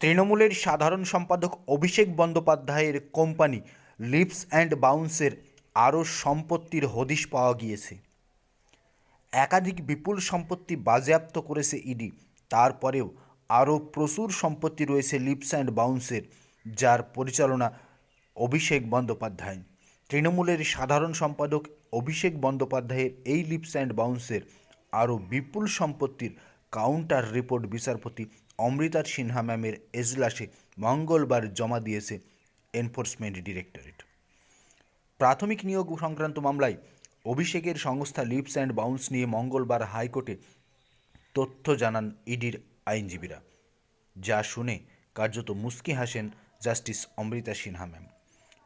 তৃণমূলের সাধারণ সম্পাদক অভিষেক বন্দ্যোপাধ্যায়ের কোম্পানি লিপস অ্যান্ড বাউন্সের আরও সম্পত্তির হদিশ পাওয়া গিয়েছে। একাধিক বিপুল সম্পত্তি বাজেয়াপ্ত করেছে ইডি। তারপরেও আরও প্রচুর সম্পত্তি রয়েছে লিপস অ্যান্ড বাউন্সের, যার পরিচালনা অভিষেক বন্দ্যোপাধ্যায়। তৃণমূলের সাধারণ সম্পাদক অভিষেক বন্দ্যোপাধ্যায়ের এই লিপস অ্যান্ড বাউন্সের আরও বিপুল সম্পত্তির কাউন্টার রিপোর্ট বিচারপতি অমৃতার সিনহা ম্যামের এজলাসে মঙ্গলবার জমা দিয়েছে এনফোর্সমেন্ট ডিরেক্টরেট। প্রাথমিক নিয়োগ সংক্রান্ত মামলায় অভিষেকের সংস্থা লিপস অ্যান্ড বাউন্স নিয়ে মঙ্গলবার হাইকোর্টে তথ্য জানান ইডির আইনজীবীরা, যা শুনে কার্যত মুস্কি হাসেন জাস্টিস অমৃতা সিনহা ম্যাম।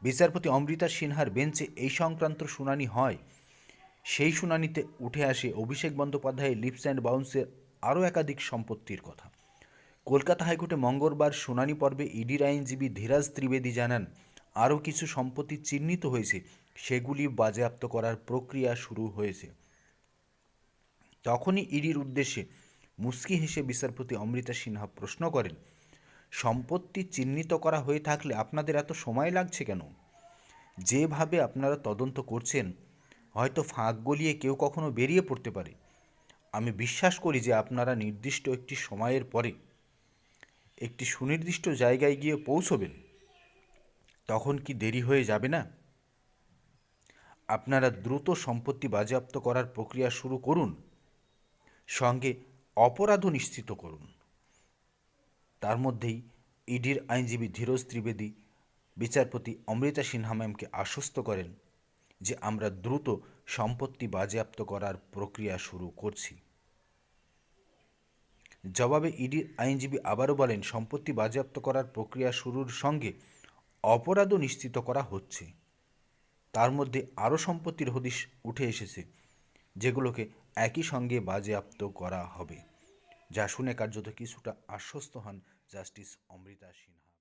বিচারপতি অমৃতা সিনহার বেঞ্চে এই সংক্রান্ত শুনানি হয়। সেই শুনানিতে উঠে আসে অভিষেক বন্দ্যোপাধ্যায়ের লিপস অ্যান্ড বাউন্সের আরও একাধিক সম্পত্তির কথা। কলকাতা হাইকোর্টে মঙ্গলবার শুনানি পর্বে ইডির আইনজীবী ধীরাজ ত্রিবেদী জানান, আরও কিছু সম্পত্তি চিহ্নিত হয়েছে, সেগুলি বাজেয়াপ্ত করার প্রক্রিয়া শুরু হয়েছে। তখনই ইডির উদ্দেশ্যে মুস্কি হেসে বিচারপতি অমৃতা সিনহা প্রশ্ন করেন, সম্পত্তি চিহ্নিত করা হয়ে থাকলে আপনাদের এত সময় লাগছে কেন? যেভাবে আপনারা তদন্ত করছেন, হয়তো ফাঁক গলিয়ে কেউ কখনো বেরিয়ে পড়তে পারে। আমি বিশ্বাস করি যে আপনারা নির্দিষ্ট একটি সময়ের পরে একটি সুনির্দিষ্ট জায়গায় গিয়ে পৌঁছবেন। তখন কি দেরি হয়ে যাবে না? আপনারা দ্রুত সম্পত্তি বাজেয়াপ্ত করার প্রক্রিয়া শুরু করুন। সঙ্গে অপরাধও নিশ্চিত করুন। তার মধ্যেই ইডির আইনজীবী ধীরজ ত্রিবেদী, বিচারপতি অমৃতা সিনহা ম্যামকে আশ্বস্ত করেন যে আমরা দ্রুত সম্পত্তি বাজেয়াপ্ত করার প্রক্রিয়া শুরু করছি। জবাবে ইডির আইনজীবী আবারও বলেন, সম্পত্তি বাজেয়াপ্ত করার প্রক্রিয়া শুরুর সঙ্গে অপরাধও নিশ্চিত করা হচ্ছে। তার মধ্যে আরও সম্পত্তির হদিশ উঠে এসেছে, যেগুলোকে একই সঙ্গে বাজেয়াপ্ত করা হবে। যা শুনে কার্যত কিছুটা আশ্বস্ত হন জাস্টিস অমৃতা সিনহা।